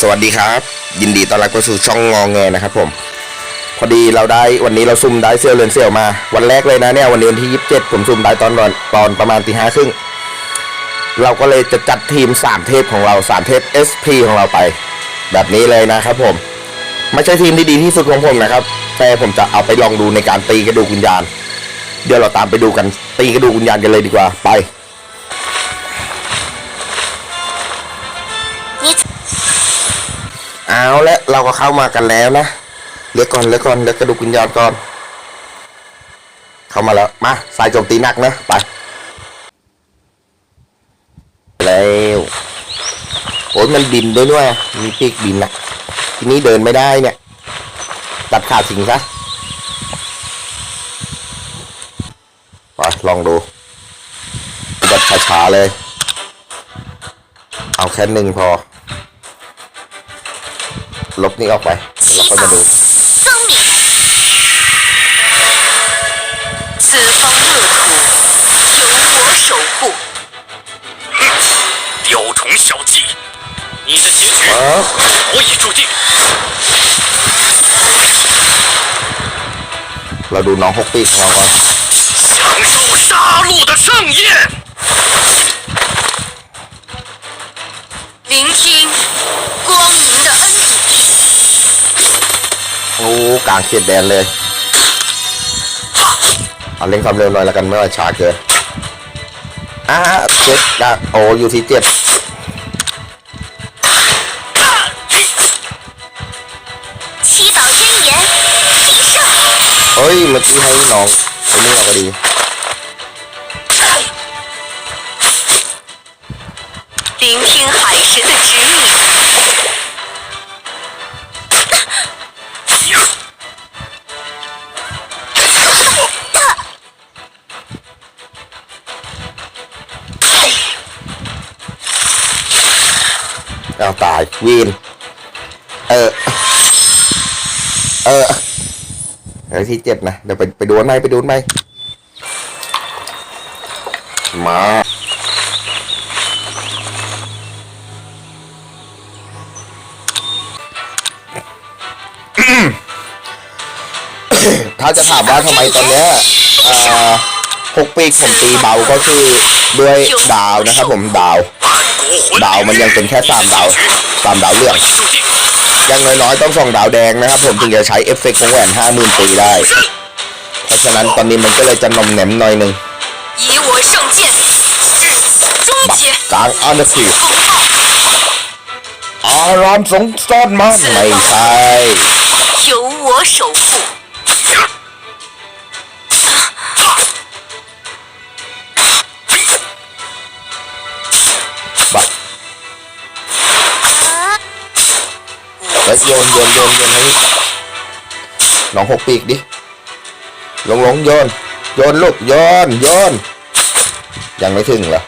สวัสดีครับ ยินดีต้อนรับเข้าสู่ช่องงอแงนะครับผม พอดีเราได้วันนี้เราซุ่มได้เซียวเรือนเซียวมา วันแรกเลยนะเนี่ยวันนี้วันที่27ผมซุ่มได้ตอนตอนตอนประมาณตีห้าครึ่งเราก็เลยจะจัดทีม 3 เทพของเรา 3 เทพ SP ของเราไป แบบนี้เลยนะครับผม ไม่ใช่ทีมที่ดีที่สุดของผมนะครับ แต่ผมจะเอาไปลองดูในการตีกระดูกวิญญาณ เดี๋ยวเราตามไปดูกันตีกระดูกวิญญาณกันเลยดีกว่าไป เอาละเราก็เข้ามากันแล้วนะเลือกก่อนเลือกก่อนเลือกกระดูกวิญญาณก่อน เข้ามาแล้วมาสายโจมตีหนักนะไปแล้วโอ้ยมันบินด้วยด้วยมีปีกบินนะทีนี้เดินไม่ได้เนี่ย ตัดขาดสิงซะไปลองดูแบบช้าๆเลย เอาแค่หนึ่งพอ ลบนี่ออกไปแล้วค่อยมาดู 僧敏，此方乐土由我守护。雕虫小技，你的结局 อ๋อ 早已注定。 เราดูน้องฮกปีกของเราก่อน 享受杀戮的盛宴。 อ้กลางเขตแดนเลยเอาเร่งความเร็วหน่อยแล้วกันไม่ว่าช้าเกินอ่าเจ็ดนะโอ้อยู่ที่เจ็ด 七宝真言，必胜。 เฮ้ยเมื่อกี้ให้น้องไอ้นี่เราก็ดี 聆听海神的指引。 เอาตายวีนเออ เออเออที่เจ็บนะ เดี๋ยวไปไปดูนไปไปดูนไปมาถ้าจะถามว่าทำไมตอนนี้ยหกปีกผมตีเบาก็คือด้วยดาวนะครับผมดาว ดาวมันยังเป็นแค่สามดาวสามดาวเรื่องยังน้อยๆต้องส่องดาวแดงนะครับ ผมถึงจะใช้เอฟเฟกต์ของแหวนห้าหมื่นปีได้ เพราะฉะนั้นตอนนี้มันก็เลยจะนมแหนมหน่อยหนึ่งบักกางอันดับสี่อารามสงซ่อมันไม่ใช่ โยนโยนโยนโยนให้น้องหกปีกดิลงลงโยนโยนลูกโยนโยนยังไม่ถึงเหรอ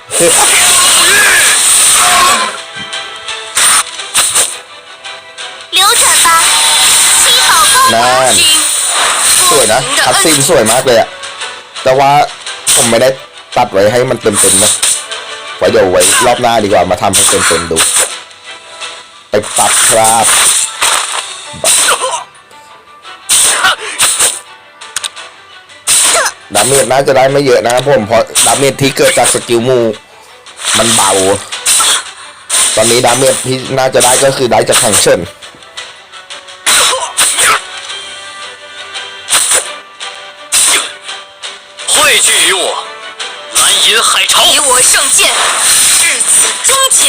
นั่นสวยนะคัดซีนสวยมากเลยอะแต่ว่าผมไม่ได้ตัดไว้ให้มันเต็มๆนะไว้เดี๋ยวไว้รอบหน้าดีกว่ามาทำให้เต็มๆดู ไปตัดครับ ดาเมจน่าจะได้ไม่เยอะนะครับผมเพราะดาเมจที่เกิดจากสกิลมูมันเบา ตอนนี้ดาเมจที่น่าจะได้ก็คือได้จากแข่งเชิญ 汇聚于我，蓝银海潮。以我圣剑，至此终结。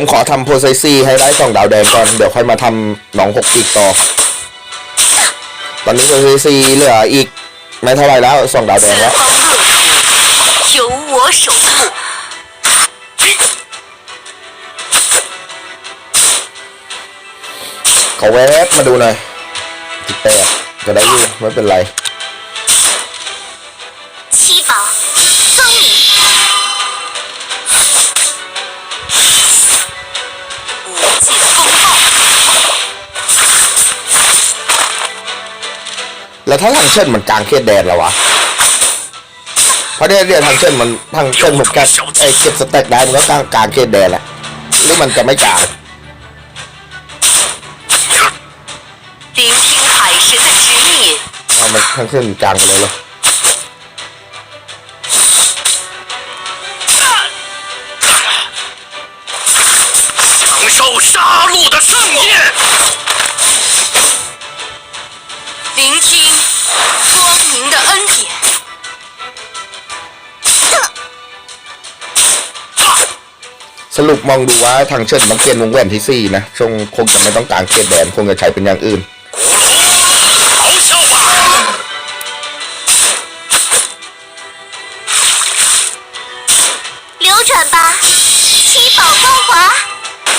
ผมขอทำโพไซซีให้ได้สองดาวแดงก่อน เดี๋ยวค่อยมาทำหนองหกอีกต่อ ตอนนี้โพไซซีเหลืออีก ไม่เท่าไรแล้วสองดาวแดงแล้วขอแวบมาดูหน่อยแปดก็ได้อยู่ไม่เป็นไร แล้วถ้าทางเช่นมันกลางเขตแดนแล้ววะเพราะเนี่ยเนี่ยทางเช่นมันทางเช่นผมแค่ไอ้เก็บสเต็กได้มันก็กลางกลางเขตแดนแหละหรือมันจะไม่กลางเอามันทางเช่นกลางไปเลยเหรอ สรุปมองดูว่าทางเชิญต้องเปลี่ยนวงแหวนที่สี่นะคงคงจะไม่ต้องกลางเขตแดนคงจะใช้เป็นอย่างอื่น 咆哮吧！流转吧，七宝光华。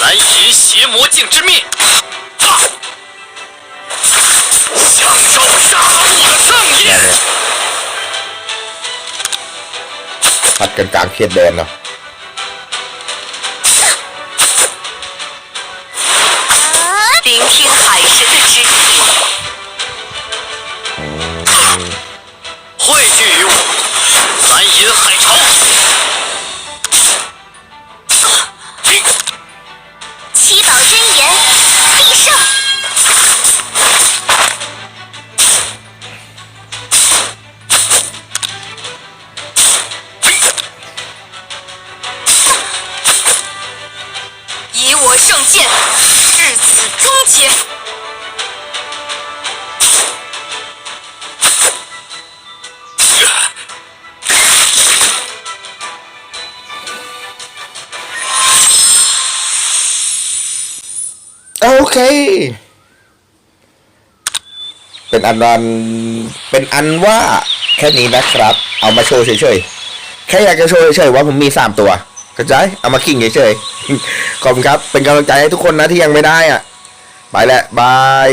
蓝银邪魔镜之灭！啊！享受杀戮的盛宴！ พัดกันกลางเขตแดนเนาะ 听海神的指引，汇聚于我，蓝银海潮！听，七宝真言必胜。以我圣剑，至此终结。 โอเค เป็นอันวันเป็นอันว่าแค่นี้นะครับ เอามาโชว์เฉยๆ แค่อยากจะโชว์เฉยๆว่าผมมีสามตัว กระจาใจเอามาขิงเฉยๆขอบคุณครับ เป็นกำลังใจให้ทุกคนนะที่ยังไม่ได้อะ ไปแหละบาย